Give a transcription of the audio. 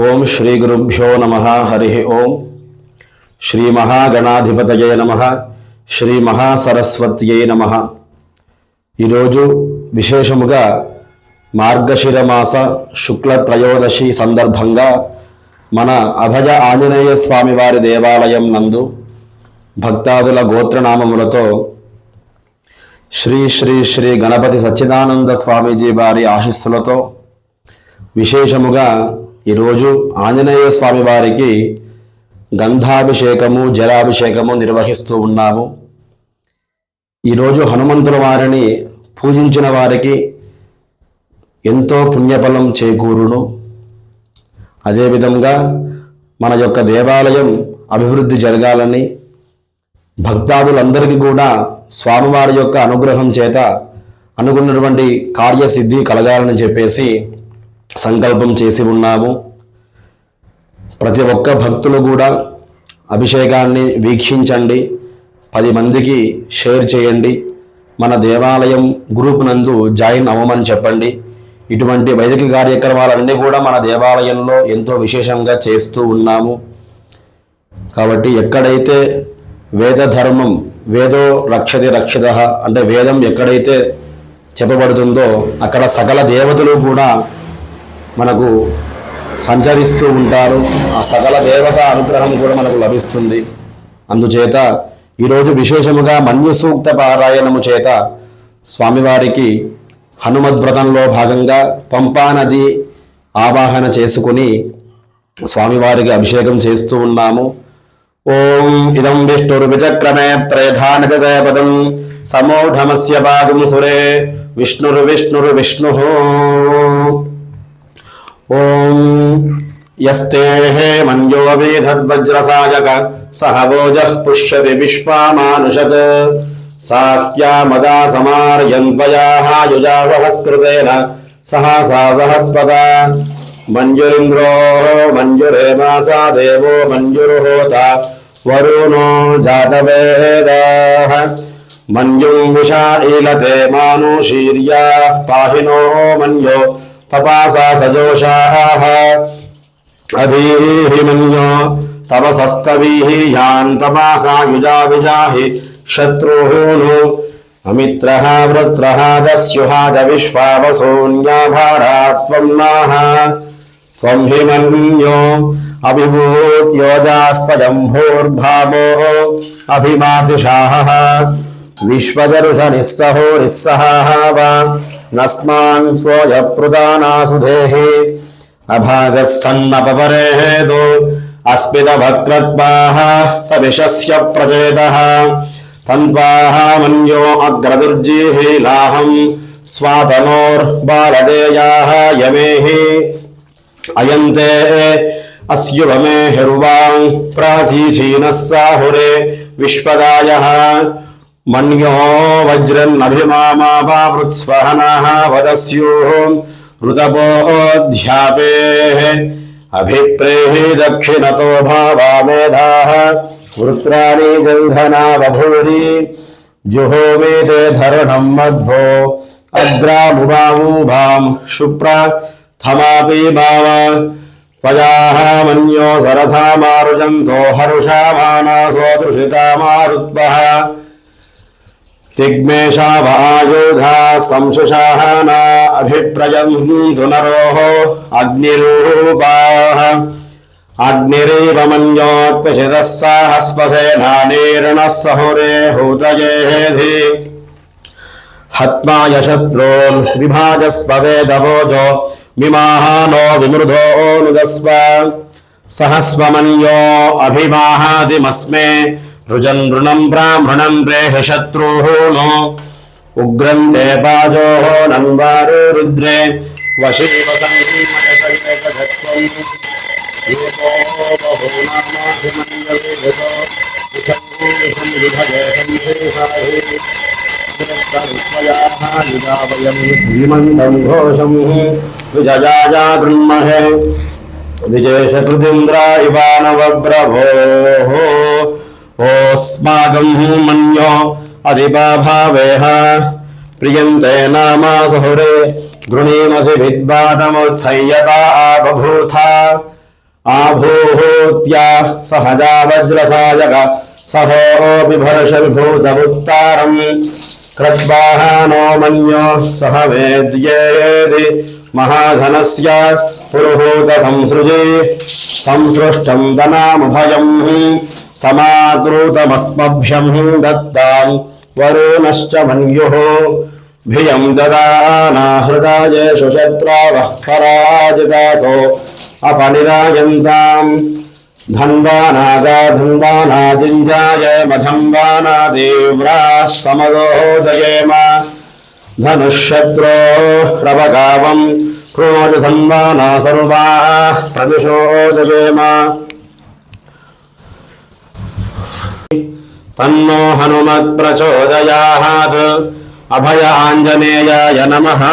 ఓం శ్రీ గురుభ్యో నమ హరి ఓం. శ్రీ మహాగణాధిపతయ నమ శ్రీ మహాసరస్వత్యై నమ. ఈరోజు విశేషముగా మార్గశిర మాస శుక్ల త్రయోదశి సందర్భంగా మన అభయ ఆంజనేయ స్వామి వారి దేవాలయం నందు భక్తాదుల గోత్రనామములతో శ్రీ శ్రీ శ్రీ గణపతి సచ్చిదానంద స్వామీజీ వారి ఆశీస్సులతో విశేషముగా ఈరోజు ఆంజనేయ స్వామి వారికి గంధాభిషేకము జలాభిషేకము నిర్వహిస్తూ ఉన్నాము. ఈరోజు హనుమంతుల వారిని పూజించిన వారికి ఎంతో పుణ్యఫలం చేకూరును. అదేవిధంగా మన యొక్క దేవాలయం అభివృద్ధి జరగాలని భక్తాదులందరికీ కూడా స్వామివారి యొక్క అనుగ్రహం చేత అనుకున్నటువంటి కార్యసిద్ధి కలగాలని చెప్పేసి సంకల్పం చేసి ఉన్నాము. ప్రతి ఒక్క భక్తులు కూడా అభిషేకాన్ని వీక్షించండి. పది మందికి షేర్ చేయండి. మన దేవాలయం గ్రూప్ నందు జాయిన్ అవ్వమని చెప్పండి. ఇటువంటి వైదిక కార్యక్రమాలన్నీ కూడా మన దేవాలయంలో ఎంతో విశేషంగా చేస్తూ ఉన్నాము. కాబట్టి ఎక్కడైతే వేద ధర్మం వేదో రక్షతి రక్షిత అంటే వేదం ఎక్కడైతే చెప్పబడుతుందో అక్కడ సకల దేవతలు కూడా మనకు సంచరిస్తూ ఉంటారు. ఆ సకల దేవత అనుగ్రహం కూడా మనకు లభిస్తుంది. అందుచేత ఈరోజు విశేషముగా మన్యసూక్త పారాయణము చేత స్వామివారికి హనుమద్వ్రతంలో భాగంగా పంపా నది ఆవాహన చేసుకుని స్వామివారికి అభిషేకం చేస్తూ ఉన్నాము. ఓం ఇదం విష్ణుర్విచక్రమే త్రేధానకపదం సమూఢమస్య భాగం సురే. విష్ణురు విష్ణురు విష్ణు. ॐ यस्तेः मञ्जोऽभिधद्वज्रसायक सह वोजः पुष्यति विश्वामानुषत्। साह्या मदा समार्यन्त्वयाः युजा सहस्कृतेन, सहसा सहस्वता मञ्जुरिन्द्रो मञ्जुरेमासा देवो मञ्जुर्होता वरुणो जातवेदाः। मञ्जुम्बुषा ईलते मानुशीर्याः पाहिनो मन्यो తపాసా సజోషాహ అభిహిమన్యో తపసస్తవీయాన్ తపాసా యుజావిజాహి శత్రుహూను అమిత్ర వృత్ర దస్యుహ చ విశ్వావసోన్యాభారాత్వం నాహ త్వం హిమన్యో అభిభూత్యోజాస్వజంభూర్భావో అభిమాతిషాహ విశ్వదరుష నిస్సహో నిస్సహావ నస్మాన్ స్వయ ప్రధానాసుధేహి అభాగ సన్నపరేహేదు అస్మిదభక్త్రత్వాహ తవిషస్య ప్రచేత తన్వాహ మన్యో అగ్రదుర్జీహీలాహం స్వాతనోర్బాలదేయాహ యమేహి అయంతే అస్యుభమే హిర్వాం ప్రాధీచీనస్సాహురే విశ్వదాయ मन्यो वज्रन्नभिमामापावृत्स्वहनः वदस्युः ऋतपोऽध्यापेः अभिप्रेहि दक्षिणतो भावा मेधाः वृत्राणि गन्धना बभूरि जुहोमे ते धरणम् मध्वो अग्रामुभामुभाम् शुप्र थमापि भाव पजाः मन्यो सरथा मारुजन्तो हरुषा तिग्मेषावायोधा संशुषाः न अभिप्रयन्तु नरोः अग्निरूपाः। अग्निरेव मन्योत्पशितः साहस्वसेनानीर्णः सहुरे हूतयेधि हत्माय शत्रून् विभाजस्व वेदवोजो विमाहानो विमृधोऽनुदस्व सहस्वमन्यो अभिमाहादिमस्मे रुजन् ऋणम् ब्राह्मणम् प्रेह शत्रुः नो। उग्रन्ते पाजोः नन्वारो रुद्रे। वयं घोषं विजयाजा गृह्महे इवानवब्रभोः ओस्माकं मन्यो अधिपाभावेह प्रियन्ते नामा सहुरे गृणीमसि विद्वादमुत्सय्यता आबभूथ। आभूहूत्या सहजा वज्रसायक सहोऽपि भर्षविभूतमुत्तारम्। कृद्वाहानो मन्यो सह वेद्येति महाधनस्य पुरुहूतसंसृजे। సంసృష్టం ధనాముభయం సమాకృతమస్మభ్యం దత్తాం వరుణశ్చ మన్యు భియం దదానాహృదాయేషు శత్రావః పరాజితాసో అపనిరాయంతాం ధన్వానాగాధన్వానాజింజాయ మధన్వానా తీవ్రాः సమదోదయేమ ధనుఃశత్రోః ప్రవగావం प्रवगावम् कृणोतु धन्वाना सर्वाः प्रदिशोदयेम तन्नो हनुमत्प्रचोदयात् अभय आञ्जनेयाय नमः